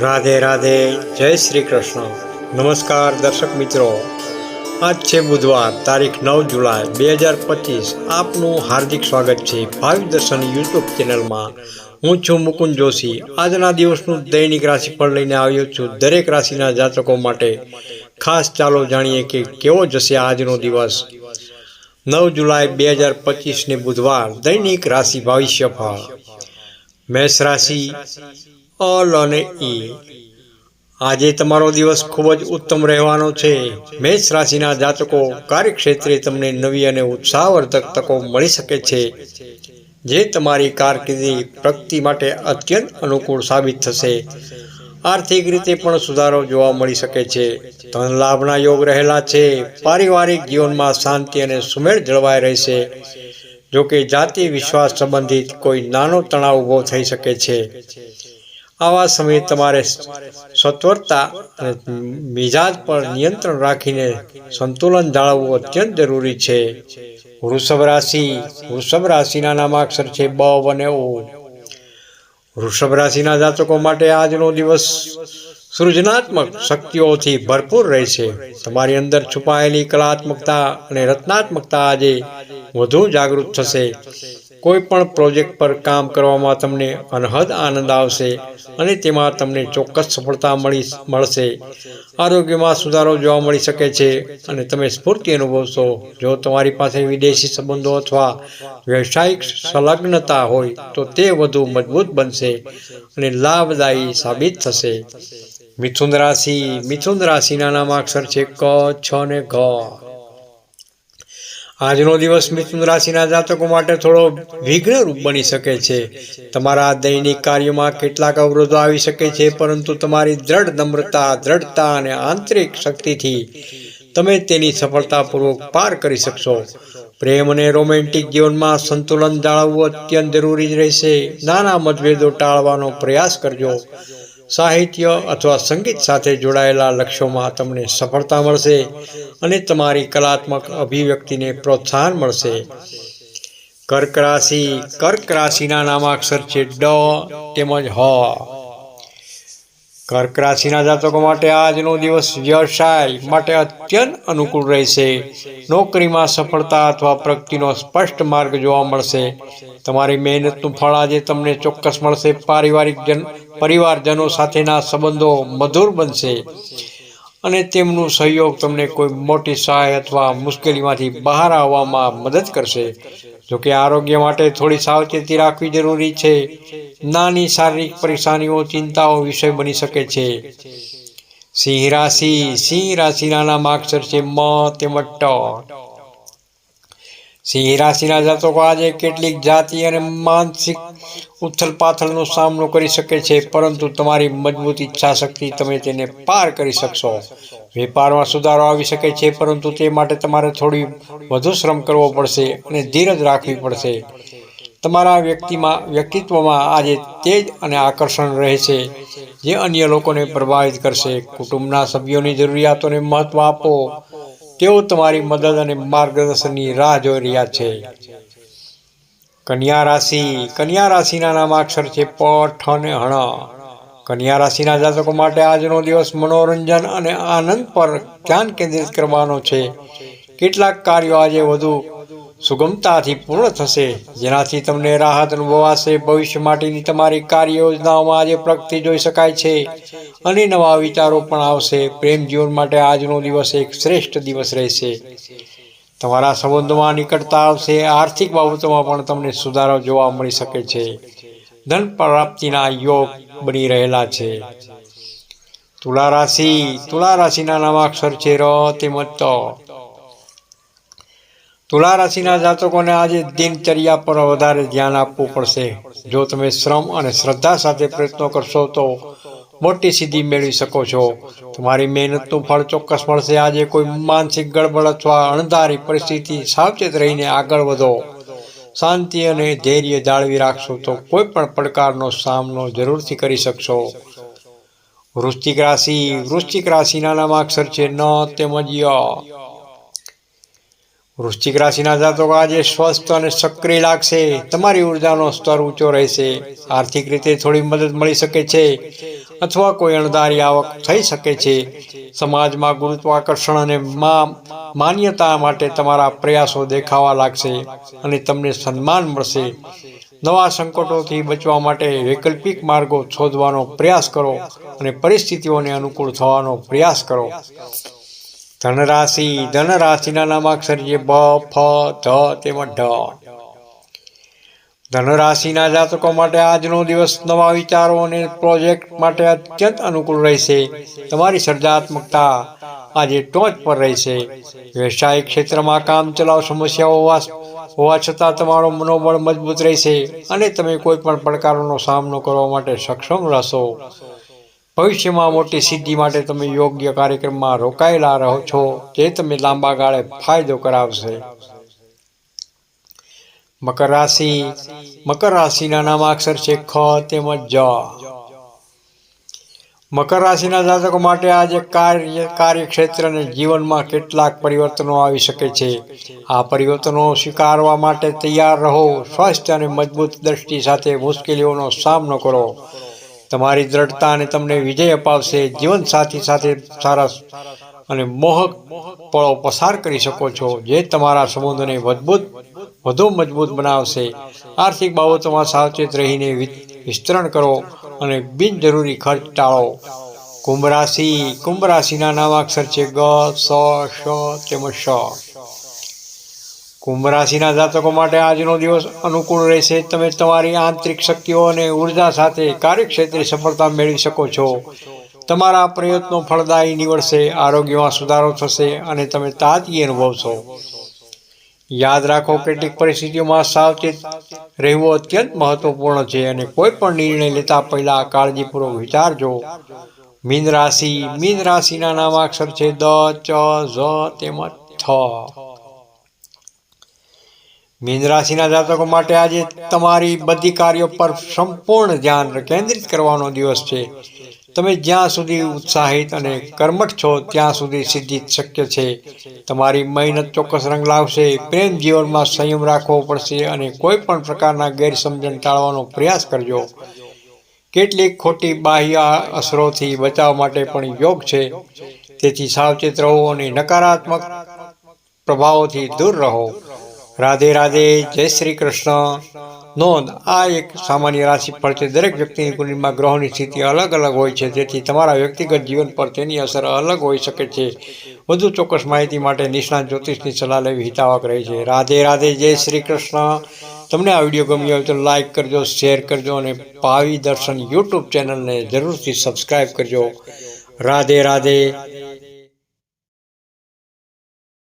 રાધે રાધે, જય શ્રી કૃષ્ણ. નમસ્કાર દર્શક મિત્રો. આજ છે બુધવાર, તારીખ નવ જુલાઈ, બે હજાર પચીસ. આપનું હાર્દિક સ્વાગત છે ભાવિ દર્શન યુટ્યુબ ચેનલમાં. હું છું મુકુંદ જોશી. આજના દિવસનું દૈનિક રાશિફળ લઈને આવ્યો છું દરેક રાશિના જાતકો માટે. ખાસ ચાલો જાણીએ કે કેવો જશે આજનો દિવસ. નવ જુલાઈ, બે હજાર પચીસને બુધવાર, દૈનિક રાશિ ભવિષ્યફળ. મેષ રાશિ અલ અને ઈ આજે તમારો દિવસ ખૂબ જ ઉત્તમ રહેવાનો છે. મેષ રાશિના જાતકો કાર્યક્ષેત્રે તમને નવી અને ઉત્સાહવર્ધક તકો મળી શકે છે, જે તમારી કારકિર્દી પ્રગતિ માટે અત્યંત અનુકૂળ સાબિત થશે. આર્થિક રીતે પણ સુધારો જોવા મળી શકે છે. ધન લાભના યોગ રહેલા છે. પારિવારિક જીવનમાં શાંતિ અને સુમેળ જળવાઈ રહેશે. જો કે જાતિ વિશ્વાસ સંબંધિત કોઈ નાનો તણાવ ઊભો થઈ શકે છે. આવા સમયે તમારે સત્વરતા મિજાજ પર નિયંત્રણ રાખીને સંતુલન જાળવવું અત્યંત જરૂરી છે. વૃષભ રાશિ, વૃષભ રાશિના નામાક્ષર છે બ અને ઓ. વૃષભ રાશિના જાતકો માટે આજનો દિવસ સૃજનાત્મક શક્તિઓથી ભરપૂર રહેશે. તમારી અંદર છુપાયેલી કલાત્મકતા અને રચનાત્મકતા આજે વધુ જાગૃત થશે. કોઈ પણ પ્રોજેક્ટ પર કામ કરવામાં તમને અનહદ આનંદ આવશે અને તેમાં તમને ચોક્કસ સફળતા મળી મળશે. આરોગ્યમાં સુધારો જોવા મળી શકે છે અને તમે સ્ફૂર્તિ અનુભવશો. જો તમારી પાસે વિદેશી સંબંધો અથવા વ્યવસાયિક સંલગ્નતા હોય, તો તે વધુ મજબૂત બનશે અને લાભદાયી સાબિત થશે. મિથુન રાશિ, મિથુન રાશિના નામાક્ષર છે ક, છ ને ઘ. આજનો દિવસ મિથુન રાશિના જાતકો માટે થોડો વિઘ્નરૂપ બની શકે છે. તમારા દૈનિક કાર્યોમાં કેટલાક અવરોધો આવી શકે છે, પરંતુ તમારી દ્રઢ નમ્રતા, દ્રઢતા અને આંતરિક શક્તિથી તમે તેની સફળતાપૂર્વક પાર કરી શકશો. પ્રેમ અને રોમેન્ટિક જીવનમાં સંતુલન જાળવવું અત્યંત જરૂરી રહેશે. નાના મતભેદો ટાળવાનો પ્રયાસ કરજો. સાહિત્ય અથવા સંગીત સાથે જોડાયેલા લક્ષ્યોમાં તમને સફળતા મળશે અને તમારી કલાત્મક અભિવ્યક્તિને પ્રોત્સાહન મળશે. કર્ક રાશિ, કર્ક રાશિના નામાક્ષર છે ડ તેમજ હ. કર્ક રાશિના જાતકો માટે આજનો દિવસ વ્યવસાય માટે અત્યંત અનુકૂળ રહેશે. નોકરીમાં સફળતા અથવા પ્રગતિનો સ્પષ્ટ માર્ગ જોવા મળશે. તમારી મહેનતનું ફળ આજે તમને ચોક્કસ મળશે. પારિવારિક જન, પરિવારજનો સાથેના સંબંધો મધુર બનશે. અને તેમનું સહયોગ તમને કોઈ મોટી સહાય અથવા મુશ્કેલીમાંથી બહાર આવવામાં મદદ કરશે. જોકે આરોગ્ય માટે થોડી સાવચેતી રાખવી જરૂરી છે. નાની શારીરિક પરેશાનીઓ, ચિંતાઓ વિષય બની શકે છે. સિંહ રાશિ, સિંહ રાશિના નામાક્ષર છે મ તેમજ ટ. સિંહ રાશિના જાતકો આજે કેટલીક જાતિ અને માનસિક ઉથલ પાથલનો સામનો કરી શકે છે, પરંતુ તમારી મજબૂત ઈચ્છા શક્તિ તમે તેને પાર કરી શકશો. વેપારમાં સુધારો આવી શકે છે, પરંતુ તે માટે તમારે થોડી વધુ શ્રમ કરવો પડશે અને ધીરજ રાખવી પડશે. તમારા વ્યક્તિમાં, વ્યક્તિત્વમાં આજે તેજ અને આકર્ષણ રહે છે જે અન્ય લોકોને પ્રભાવિત કરશે. કુટુંબના સભ્યોની જરૂરિયાતોને મહત્ત્વ આપો. તેઓ તમારી મદદ અને માર્ગદર્શનની રાહ જોઈ રહ્યા છે? કન્યા રાશિ, કન્યા રાશિના નામાક્ષર છે પ, ઠ અને હણ કન્યા રાશિના જાતકો માટે આજનો દિવસ મનોરંજન અને આનંદ પર ધ્યાન કેન્દ્રિત કરવાનો છે. કેટલાક કાર્યો આજે વધુ સુગમતાથી પૂર્ણ થશે. જેનાથી તમને રાહત અનુભવાશે. ભવિષ્ય માટેની તમારી કાર્ય યોજનાઓમાં આજે પ્રગતિ જોઈ શકાય છે. અને નવા વિચારો પણ આવશે. પ્રેમ જીવન માટે આજનો દિવસ એક શ્રેષ્ઠ દિવસ રહેશે. તમારા સંબંધોમાં નિકટતા આવશે. આર્થિક બાબતોમાં પણ તમને સુધારો જોવા મળી શકે છે. ધન પ્રાપ્તિના યોગ બની રહેલા છે. તુલા રાશિ, તુલા રાશિના નામાક્ષર છે ર, તેમજ ત. તુલા રાશિના જાતકોને આજે દિનચર્યા પર વધારે ધ્યાન આપવું પડશે. જો તમે શ્રમ અને શ્રદ્ધા સાથે પ્રયત્નો કરશો તો મોટી સિદ્ધિ મેળવી શકો છો. તમારી મહેનતનું ફળ ચોક્કસ મળશે. આજે કોઈ માનસિક ગડબડ અથવા અણધારી પરિસ્થિતિ સાવચેત રહીને આગળ વધો. શાંતિ અને ધૈર્ય જાળવી રાખશો તો કોઈ પણ પડકારનો સામનો જરૂરથી કરી શકશો. વૃશ્ચિક રાશિ, વૃશ્ચિક રાશિના નામાક્ષર છે. ન તેમજ ય. વૃશ્ચિક રાશિના જાતકો આજે સ્વસ્થ અને સક્રિય લાગશે. તમારી ઉર્જાનો સ્તર ઊંચો રહેશે. આર્થિક રીતે થોડી મદદ મળી શકે છે. અથવા કોઈ અણધારી આવક થઈ શકે છે. સમાજમાં ગુરુત્વાકર્ષણ અને માન્યતા માટે તમારા પ્રયાસો દેખાવા લાગશે અને તમને સન્માન મળશે. નવા સંકટોથી બચવા માટે વૈકલ્પિક માર્ગો શોધવાનો પ્રયાસ કરો અને પરિસ્થિતિઓને અનુકૂળ થવાનો પ્રયાસ કરો. ધનરાશિ, ધનરાશિના નામાક્ષર જે બ, ફ, ધ તેમજ ઢ. ધનરાશિના જાતકો માટે આજનો દિવસ નવા વિચારો અને પ્રોજેક્ટ માટે અત્યંત અનુકૂળ રહેશે. તમારી સર્જનાત્મકતા આજે ટોચ પર રહેશે. વ્યવસાયિક ક્ષેત્રમાં કામ ચલાવ સમસ્યાઓ હોવા છતાં તમારો મનોબળ મજબૂત રહેશે અને તમે કોઈ પણ પડકારોનો સામનો કરવા માટે સક્ષમ રહેશો. ભવિષ્યમાં મોટી સિદ્ધિ માટે તમે યોગ્ય કાર્યક્રમમાં રોકાયેલા રહો છો, જે તમે લાંબા ગાળે ફાયદો કરાવશે. મકર રાશિ. મકર રાશિના નામાક્ષર છે ખ તેમજ જ. મકર રાશિના જાતકો માટે આજે કાર્ય કાર્યક્ષેત્ર અને જીવનમાં કેટલાક પરિવર્તનો આવી શકે છે. આ પરિવર્તનો સ્વીકારવા માટે તૈયાર રહો. સ્વસ્થ અને મજબૂત દ્રષ્ટિ સાથે મુશ્કેલીઓનો સામનો કરો. તમારી દ્રઢતા અને તમને વિજય અપાવશે. જીવનસાથી સાથે સારા અને મોહક પળો પસાર કરી શકો છો. જે તમારા સંબંધોને મજબૂત વધુ મજબૂત બનાવશે. આર્થિક બાબતોમાં સાવચેત રહીને વિસ્તરણ કરો અને બિનજરૂરી ખર્ચ ટાળો. કુંભ રાશિ, કુંભ રાશિના નામાક્ષર છે ગ, સ, શ, તેમજ શ કુંભ રાશિના જાતકો માટે આજનો દિવસ અનુકૂળ રહેશે. તમે તમારી આંતરિક શક્તિઓ અને ઊર્જા સાથે કાર્યક્ષેત્રે સફળતા મેળવી શકો છો. તમારા પ્રયત્નો ફળદાયી નીવડશે, આરોગ્યમાં સુધારો થશે અને તમે તાજગી અનુભવશો. યાદ રાખો કેટલીક પરિસ્થિતિઓમાં સાવચેત રહેવું અત્યંત મહત્વપૂર્ણ છે અને કોઈ પણ નિર્ણય લેતા પહેલા કાળજીપૂર્વક વિચારજો. મીન રાશિ, મીન રાશિના નામાક્ષર છે દ, ચ, ઝ, તેમજ થ. મીન રાશિના જાતકો માટે આજે તમારી બધી કાર્યો પર સંપૂર્ણ ધ્યાન કેન્દ્રિત કરવાનો દિવસ છે. તમે જ્યાં સુધી ઉત્સાહિત અને કર્મઠ છો, ત્યાં સુધી સિદ્ધિ શક્ય છે. તમારી મહેનત ચોક્કસ રંગ લાવશે. પ્રેમ જીવનમાં સંયમ રાખવો પડશે અને કોઈ પણ પ્રકારના ગેરસમજણ ટાળવાનો પ્રયાસ કરજો. કેટલીક ખોટી બાહ્ય અસરોથી બચાવ માટે પણ યોગ છે. તેથી સાવચેત રહો અને નકારાત્મક પ્રભાવોથી દૂર રહો. રાધે રાધે, જય શ્રી કૃષ્ણ. નોંધ, આ એક સામાન્ય રાશિફળ છે. દરેક વ્યક્તિની કુંડલીમાં ગ્રહોની સ્થિતિ અલગ અલગ હોય છે તેથી તમારા વ્યક્તિગત જીવન પર તેની અસર અલગ હોઈ શકે છે. વધુ ચોક્કસ માહિતી માટે નિષ્ણાત જ્યોતિષની સલાહ લેવી હિતાવક રહે છે. રાધે રાધે, જય શ્રી કૃષ્ણ. તમને આ વીડિયો ગમ્યો હોય તો લાઇક કરજો, શેર કરજો અને ભાવિ દર્શન યુટ્યુબ ચેનલને જરૂરથી સબસ્ક્રાઈબ કરજો. રાધે રાધે.